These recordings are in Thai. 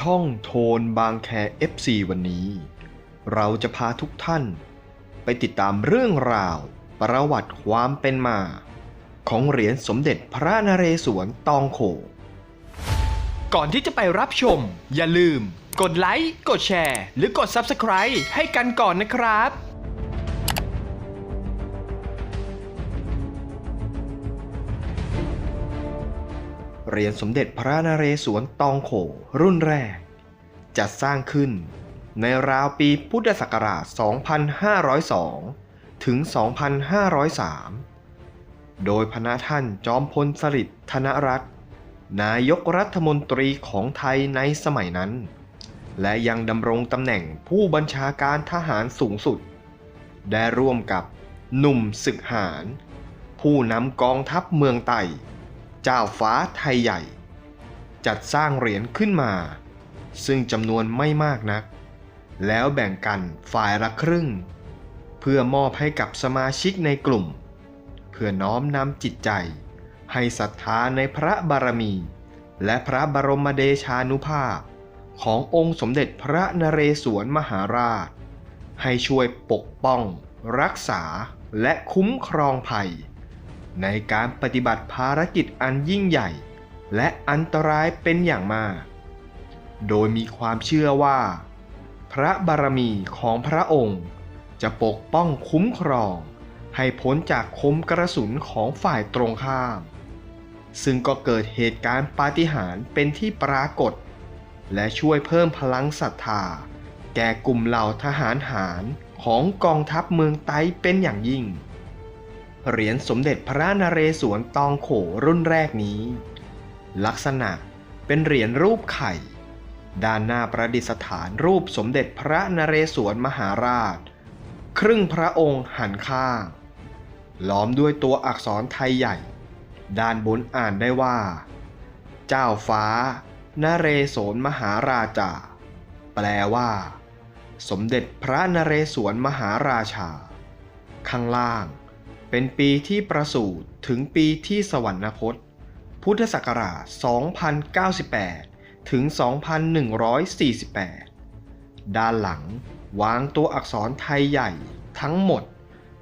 ช่องโทนบางแค FC วันนี้ เราจะพาทุกท่าน ไปติดตามเรื่องราว ประวัติความเป็นมา ของเหรียญสมเด็จพระนเรศวรตองโข ก่อนที่จะไปรับชม อย่าลืม กดไลค์ กดแชร์ หรือกด Subscribe ให้กันก่อนนะครับ เหรียญสมเด็จพระนเรศวรตองโขรุ่นแรก จัดสร้างขึ้น ในราวปีพุทธศักราช 2502 ถึง 2503 โดยพระท่านจอมพลสฤษดิ์ธนรัตน์นายกรัฐมนตรีของไทยในสมัยนั้น และยังดำรงตำแหน่งผู้บัญชาการทหารสูงสุด ได้ร่วมกับหนุ่มศึกหาร ผู้นำกองทัพเมืองไต่ เจ้าฟ้าไทยใหญ่ จัดสร้างเหรียญขึ้นมา ซึ่งจำนวนไม่มากนัก แล้วแบ่งกันฝ่ายละครึ่ง เพื่อมอบให้กับสมาชิกในกลุ่ม เพื่อน้อมนำจิตใจ ให้ศรัทธาในพระบารมี และพระบรมเดชานุภาพ ขององค์สมเด็จพระนเรศวรมหาราช ให้ช่วยปกป้อง รักษาและคุ้มครองภัย ในการปฏิบัติภารกิจอันยิ่งใหญ่ และอันตรายเป็นอย่างมาก โดยมีความเชื่อว่า พระบารมีของพระองค์จะปกป้องคุ้มครอง ให้พ้นจากคมกระสุนของฝ่ายตรงข้าม ซึ่งก็เกิดเหตุการณ์ปาฏิหาริย์เป็นที่ปรากฏ และช่วยเพิ่มพลังศรัทธา แก่กลุ่มเหล่าทหารหารของกองทัพเมืองไต้เป็นอย่างยิ่ง เหรียญสมเด็จพระนเรศวรตองโขรุ่นแรกนี้ ลักษณะเป็นเหรียญรูปไข่ ด้านหน้าประดิษฐานรูปสมเด็จพระนเรศวรมหาราช ครึ่งพระองค์หันข้าง ล้อมด้วยตัวอักษรไทยใหญ่ ด้านบนอ่านได้ว่า เจ้าฟ้า นเรศวรมหาราชา แปลว่า สมเด็จพระนเรศวรมหาราชา ข้างล่าง เป็นปีที่ประสูติถึงปีที่สวรรคต พุทธศักราช 2098 ถึง 2148 ด้านหลังวางตัวอักษรไทยใหญ่ทั้งหมด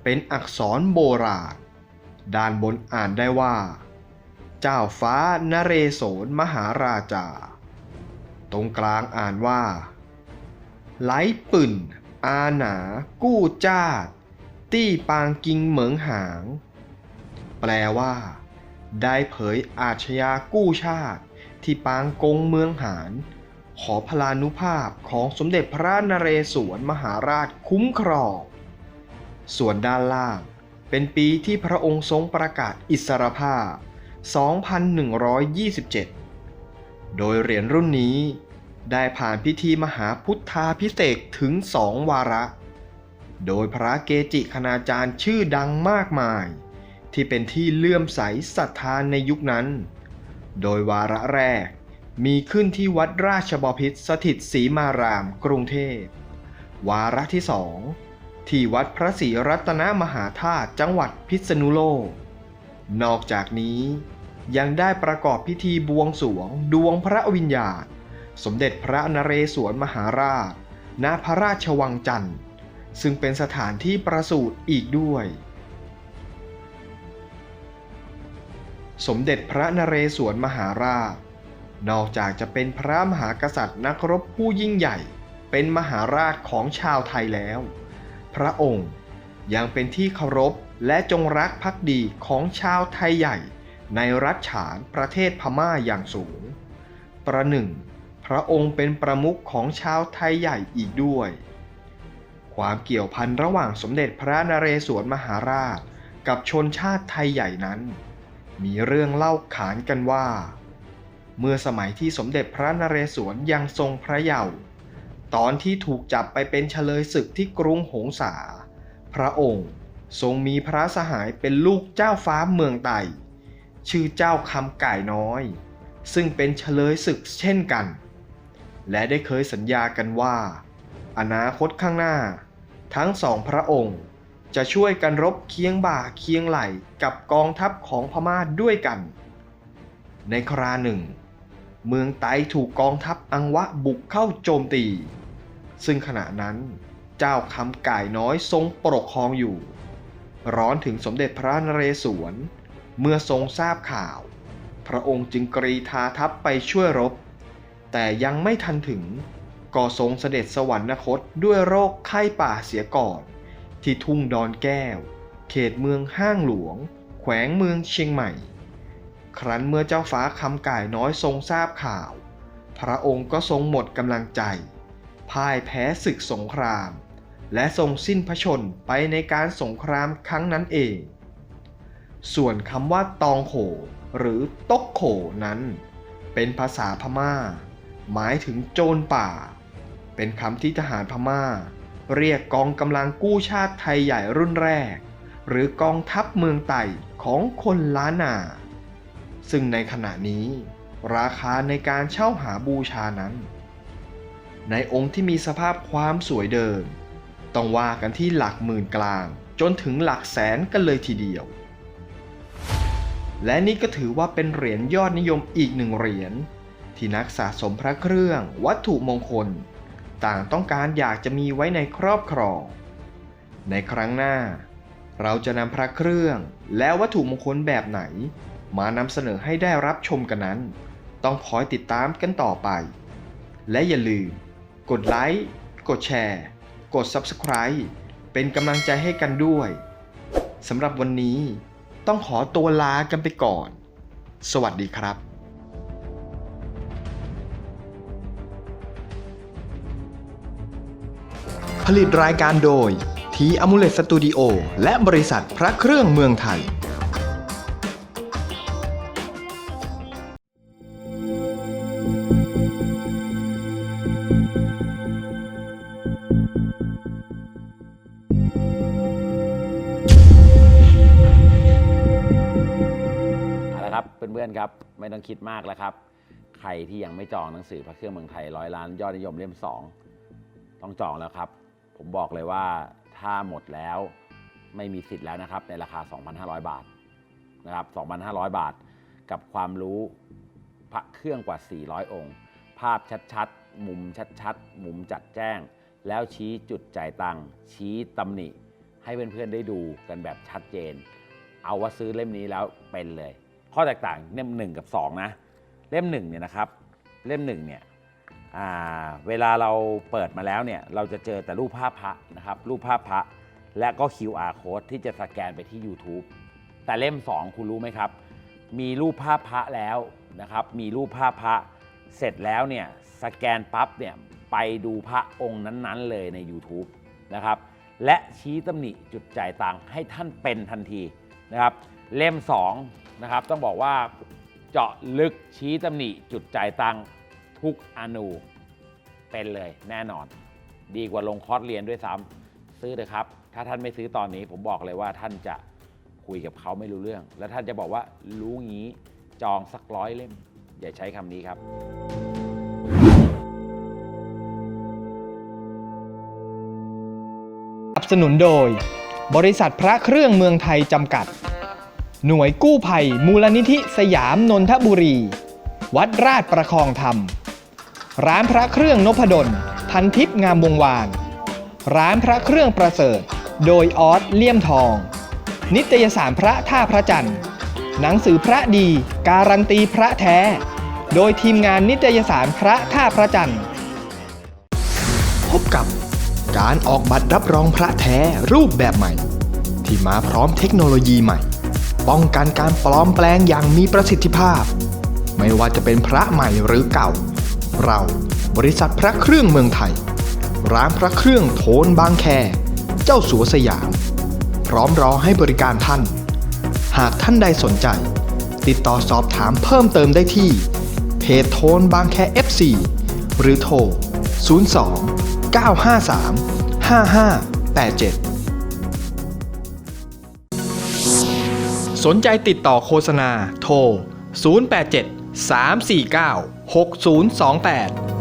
เป็นอักษรโบราณ ด้านบนอ่านได้ว่า เจ้าฟ้านเรศวรมหาราชา ตรงกลางอ่านว่า ไหลปื่นอาหนากู้จ้า ตี้ปางกิงเหมิงหาง แปลว่า ได้เผยอาชญากู้ชาติ ที่ปางกงเมืองหาน ขอพลานุภาพของสมเด็จพระนเรศวรมหาราชคุ้มครอง ส่วนด้านล่าง เป็นปีที่พระองค์ทรงประกาศอิสรภาพ 2127 โดยเหรียญรุ่นนี้ได้ผ่านพิธีมหาพุทธาพิเศษถึงสองวาระ โดยพระเกจิคณาจารย์ชื่อดังมากมาย ที่เป็นที่เลื่อมใสศรัทธาในยุคนั้น โดยวาระแรกมีขึ้นที่วัดราชบพิตรสถิตศรีมาราม กรุงเทพ วาระที่สองที่วัดพระศรีรัตนมหาธาตุจังหวัดพิษณุโลก นอกจากนี้ยังได้ประกอบพิธีบวงสวงดวงพระวิญญาณ สมเด็จพระนเรศวรมหาราช ณพระราชวังจันทร์ ซึ่งเป็นสถานที่ประสูติอีกด้วย สมเด็จพระนเรศวรมหาราช นอกจากจะเป็นพระมหากษัตริย์นักรบผู้ยิ่งใหญ่ เป็นมหาราชของชาวไทยแล้ว พระองค์ยังเป็นที่เคารพและจงรักภักดีของชาวไทยใหญ่ ในรัฐฉานประเทศพม่าอย่างสูง ประหนึ่ง พระองค์เป็นประมุขของชาวไทยใหญ่อีกด้วย ความเกี่ยวพันระหว่างสมเด็จพระนเรศวรมหาราช กับชนชาติไทยใหญ่นั้น มีเรื่องเล่าขานกันว่า เมื่อสมัยที่สมเด็จพระนเรศวรยังทรงพระเยาว์ตอนที่ถูกจับไปเป็นเฉลยศึกที่กรุงหงสา พระองค์ทรงมีพระสหายเป็นลูกเจ้าฟ้าเมืองไต่ชื่อเจ้าคำก่ายน้อย ซึ่งเป็นเฉลยศึกเช่นกัน และได้เคยสัญญากันว่า อนาคตข้างหน้า ทั้งสองพระองค์ จะช่วยกันรบเคียงบ่าเคียงไหลกับกองทัพของพม่าด้วยกัน ในคราหนึ่ง เมืองไตถูกกองทัพอังวะบุกเข้าโจมตี ซึ่งขณะนั้นเจ้าคำก่ายน้อยทรงปกครองอยู่ ร้อนถึงสมเด็จพระนเรศวร เมื่อทรงทราบข่าว พระองค์จึงกรีธาทัพไปช่วยรบ แต่ยังไม่ทันถึง ก็ทรงเสด็จสวรรคตด้วยโรคไข้ป่าเสียก่อน ที่ทุ่งดอนแก้ว เขตเมืองห้างหลวง แขวงเมืองเชียงใหม่ ครั้นเมื่อเจ้าฟ้าคำก่ายน้อยทรงทราบข่าว พระองค์ก็ทรงหมดกำลังใจ พ่ายแพ้ศึกสงคราม และทรงสิ้นพระชนไปในการสงครามครั้งนั้นเอง ส่วนคำว่าตองโข หรือตกโขนั้น เป็นภาษาพม่าหมายถึงโจรป่า เป็นคำที่ทหารพม่า เรียกกองกำลังกู้ชาติไทยใหญ่รุ่นแรก หรือกองทัพเมืองไต่ของคนล้านนา ซึ่งในขณะนี้ ราคาในการเช่าหาบูชานั้น ในองค์ที่มีสภาพความสวยเดิม ต้องว่ากันที่หลักหมื่นกลาง จนถึงหลักแสนกันเลยทีเดียว และนี่ก็ถือว่าเป็นเหรียญยอดนิยมอีกหนึ่งเหรียญที่นักสะสมพระเครื่องวัตถุมงคล ต่างต้องการอยากจะมีไว้ในครอบครอง ในครั้งหน้า เราจะนำพระเครื่องและวัตถุมงคลแบบไหน มานำเสนอให้ได้รับชมกันนั้น ต้องคอยติดตามกันต่อไป และอย่าลืม กดไลค์กดแชร์ กด Subscribe เป็นกำลังใจให้กันด้วยสำหรับวันนี้ต้องขอตัวลากันไปก่อน สวัสดีครับ ผลิตรายการโดย ทีอมูเลตสตูดิโอและบริษัทพระเครื่องเมืองไทย เอาละครับเพื่อนๆครับไม่ต้องคิดมากแล้วครับ ใครที่ยังไม่จองหนังสือพระเครื่องเมืองไทยร้อยล้านยอดนิยมเล่ม 2 ต้องจองแล้วครับ ผมบอกเลยว่าถ้าหมดแล้วไม่มีสิทธิ์แล้วนะครับ ในราคา 2,500 บาทนะครับ 2,500 บาท กับความรู้พระเครื่องกว่า 400 องค์ ภาพชัดๆ มุมชัดๆ มุมจัดแจ้ง แล้วชี้จุดจ่ายตังค์ชี้ตำหนิ ให้เพื่อนๆได้ดูกันแบบชัดเจน เอาว่าซื้อเล่มนี้แล้วเป็นเลย ข้อแตกต่างเล่มหนึ่งกับสองนะ เล่มหนึ่งเนี่ยนะครับ เล่มหนึ่งเนี่ย เวลาเราเปิดมาแล้วเนี่ยเราจะเจอแต่รูปภาพพระนะครับรูปภาพพระและก็ QR code ที่จะสแกนไปที่ YouTube แต่เล่ม 2 คุณรู้ไหมครับ มีรูปภาพพระแล้วนะครับ มีรูปภาพพระเสร็จแล้วเนี่ยสแกนปั๊บเนี่ยไปดูพระองค์นั้นๆเลยใน YouTube นะครับและชี้ตำหนิจุดจ่ายตังให้ท่านเป็นทันทีนะครับเล่ม2นะครับต้องบอกว่าเจาะลึกชี้ตำหนิจุดจ่ายตังค์ ทุกอนูเป็นเลยแน่นอน ดีกว่าลงคอร์สเรียนด้วยซ้ำซื้อเลยครับ ถ้าท่านไม่ซื้อตอนนี้ผมบอกเลยว่าท่านจะคุยกับเขาไม่รู้เรื่อง แล้วท่านจะบอกว่ารู้งี้จองสักร้อยเล่ม อย่าใช้คำนี้ครับสนับสนุนโดย บริษัทพระเครื่องเมืองไทยจำกัด หน่วยกู้ภัยมูลนิธิสยามนนทบุรี วัดราชประคองธรรม ร้านพระเครื่องนพดลพันทิพย์งามวงวาน ร้านพระเครื่องประเสริฐ โดยออสเลี่ยมทอง นิตยสารพระท่าพระจันทร์ หนังสือพระดี การันตีพระแท้ โดยทีมงานนิตยสารพระท่าพระจันทร์ พบกับการออกบัตรรับรองพระแท้รูปแบบใหม่ ที่มาพร้อมเทคโนโลยีใหม่ ป้องกันการปลอมแปลงอย่างมีประสิทธิภาพ ไม่ว่าจะเป็นพระใหม่หรือเก่า เรา บริษัทพระเครื่องเมืองไทย ร้านพระเครื่องโทนบางแค เจ้าสัวสยาม พร้อมรอให้บริการท่าน หากท่านใดสนใจ ติดต่อสอบถามเพิ่มเติมได้ที่ เพจโทนบางแค FC หรือโทร 02 953 5587 สนใจติดต่อโฆษณาโทร 087 349 6028